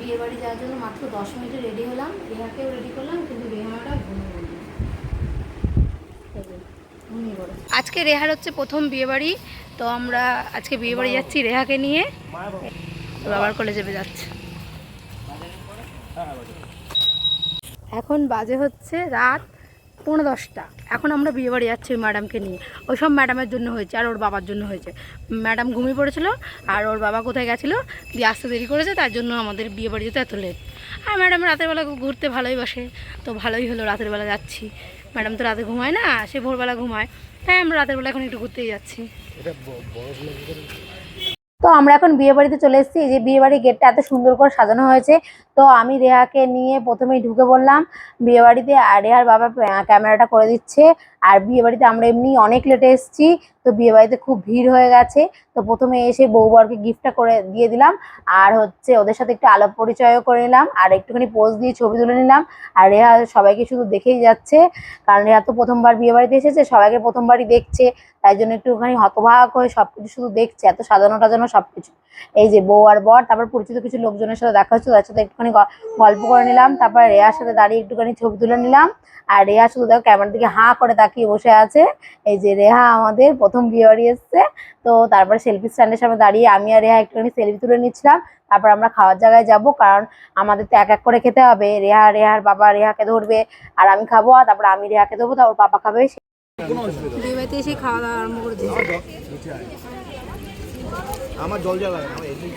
বিয়ে বাড়ি যাওয়ার জন্য মাত্র দশ মিনিটে রেডি হলাম। রেহাকেও রেডি করলাম, কিন্তু রেহাটা আজকে রেহার হচ্ছে প্রথম বিয়ে বাড়ি তো আমরা আজকে বিয়ে বাড়ি যাচ্ছি রেহাকে নিয়ে। বাবার কলেজে যাচ্ছে। এখন বাজে হচ্ছে রাত পৌনে দশটা। এখন আমরা বিয়ে বাড়ি যাচ্ছি ওই ম্যাডামকে নিয়ে। ওই সব ম্যাডামের জন্য হয়েছে, আর ওর বাবার জন্য হয়েছে। ম্যাডাম ঘুমিয়ে পড়েছিল, আর ওর বাবা কোথায় গেছিল? দিয়ে আসতে দেরি করেছে, তার জন্য আমাদের বিয়ে বাড়ি যেতে এত লেট আর ম্যাডাম রাতের বেলা ঘুরতে ভালোই বাসে, তো ভালোই হলো রাতের বেলা যাচ্ছি। ম্যাডাম তো রাতে ঘুমায় না, সে ভোরবেলা ঘুমায়। তাই আমরা রাতের বেলা এখন একটু ঘুরতেই যাচ্ছি। তো আমরা এখন বিয়ে বাড়িতে চলে এসেছি। এই যে বিয়ে বাড়ির গেটটা এত সুন্দর করে সাজানো হয়েছে। তো আমি রেহাকে নিয়ে প্রথমেই ঢুকে বললাম বিয়ে বাড়িতে আর রেহার বাবা ক্যামেরাটা করে দিচ্ছে। আর বিয়ে বাড়িতে আমরা এমনি অনেক লেটে এসেছি, তো বিয়ে বাড়িতে খুব ভিড় হয়ে গেছে। তো প্রথমে এসে বউ বরকে গিফটটা করে দিয়ে দিলাম, আর হচ্ছে ওদের সাথে একটু আলাপ পরিচয়ও করে নিলাম, আর একটুখানি পোজ দিয়ে ছবি তুলে নিলাম। আর রেহা সবাইকে শুধু দেখেই যাচ্ছে, কারণ রেহা তো প্রথমবার বিয়ে বাড়িতে এসেছে, সবাইকে প্রথমবারই দেখছে, তাই জন্য একটুখানি হতবাক হয়ে সবকিছু শুধু দেখছে, এত সাজানো টাজানো সবকিছু। এই যে বউ আর বর, তারপর পরিচিত কিছু লোকজনের সাথে দেখা হচ্ছে তার সাথে একটুখানি গল্প করে নিলাম, তারপর রেহার সাথে দাঁড়িয়ে একটুখানি ছবি তুলে নিলাম। আর রেহা শুধু দেখো ক্যামেরার দিকে হাঁ করে তাকিয়ে বসে আছে। এই যে রেহা আমাদের প্রথম বিয়ে বাড়ি এসছে। তো তারপরে সেলফি স্ট্যান্ডের সামনে দাঁড়িয়ে আমি আর রেহা একটুখানি সেলফি তুলে নিচ্ছিলাম। তারপর আমরা খাওয়ার জায়গায় যাব কারণ আমাদের তো এক এক করে খেতে হবে। রেহা রেহার বাবা রেহাকে ধরবে আর আমি খাব আর তারপর আমি রেহাকে দেবো তারপর বাবা খাবে। বিয়ে এসে খাওয়া দাওয়া আরম্ভ করে আমার জল আমার এমনি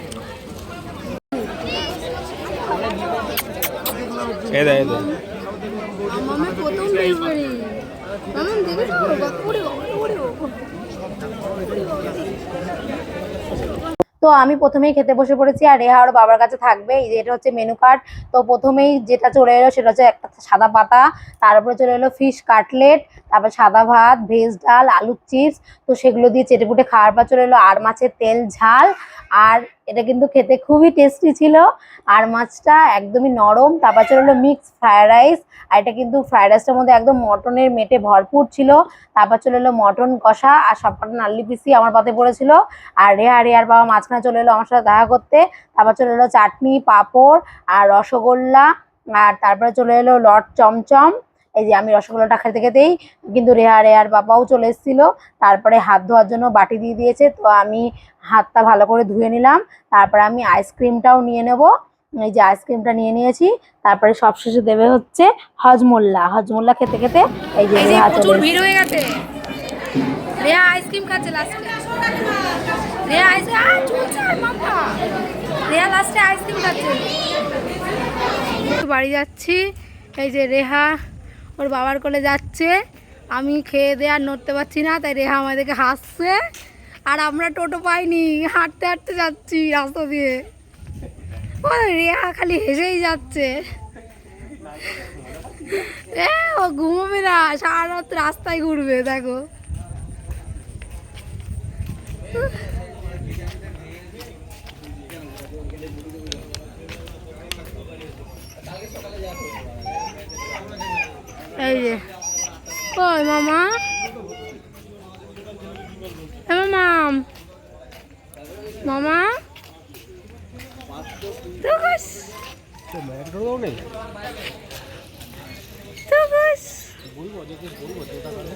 এই বাড়ি মামাম দেখেছ ওরে বাবা, ওরে বাবা। তো আমি প্রথমেই খেতে বসে পড়েছি আর রেহা ওর বাবার কাছে থাকবে। এই যে এটা হচ্ছে মেনু কার্ড তো প্রথমেই যেটা চলে এলো সেটা হচ্ছে একটা সাদা পাতা। তারপরে চলে এলো ফিশ কাটলেট তারপর সাদা ভাত ভেজ ডাল আলুর চিপস তো সেগুলো দিয়ে চেটেপুটে খাওয়ার পর চলে এলো আর মাছের তেল ঝাল। আর এটা কিন্তু খেতে খুবই টেস্টি ছিল। আর মাছটা একদমই নরম তারপর চলে এলো মিক্স ফ্রায়েড রাইস আর এটা কিন্তু ফ্রায়েড রাইসটার মধ্যে একদম মটনের মেটে ভরপুর ছিল। তারপর চলে এলো মটন কষা আর সবকটা নাল্লি পিসি আমার পাতে পড়েছিল। আর রেহা, রেহার বাবা মাঝখানে চলে এলো আমার সাথে দেখা করতে। তারপর চলে এলো চাটনি, পাঁপড় আর রসগোল্লা, আর তারপরে চলে এলো লট চমচম। এই যে আমি রসগোল্লাটা খেতে খেতেই কিন্তু রেহা রেহার বাবাও চলে এসেছিল। তারপরে হাত ধোয়ার জন্য বাটি দিয়ে দিয়েছে তো আমি হাতটা ভালো করে ধুয়ে নিলাম। তারপরে আমি আইসক্রিমটাও নিয়ে নেব। এই যে আইসক্রিমটা নিয়ে নিয়েছি। তারপরে সবশেষে দেবে হচ্ছে হজমোল্লা। হজমোল্লা খেতে খেতে এই যে রেহা চলে। ভিড় হয়ে গেছে। আইসক্রিম খাচ্ছে লাস্টে রেয়া আইসক্রিম চলছে মামা রেয়া লাস্টে আইসক্রিম খাচ্ছে। বাড়ি যাচ্ছি। এই যে রেহা ওর বাবার কোলে যাচ্ছে। আমি খেয়ে দিয়ে আর নড়তে পারছি না, তাই রেহা আমাদেরকে হাসছে। আর আমরা টোটো পাইনি, হাঁটতে হাঁটতে যাচ্ছি রাস্তা দিয়ে। ও রেহা খালি হেসেই যাচ্ছে। ও ঘুমোবে না, সারা রাত রাস্তায় ঘুরবে, দেখো। এই যে। কই মামা। মামাম মামা। তুকুস তুকুস বলব যে বলব যে করে।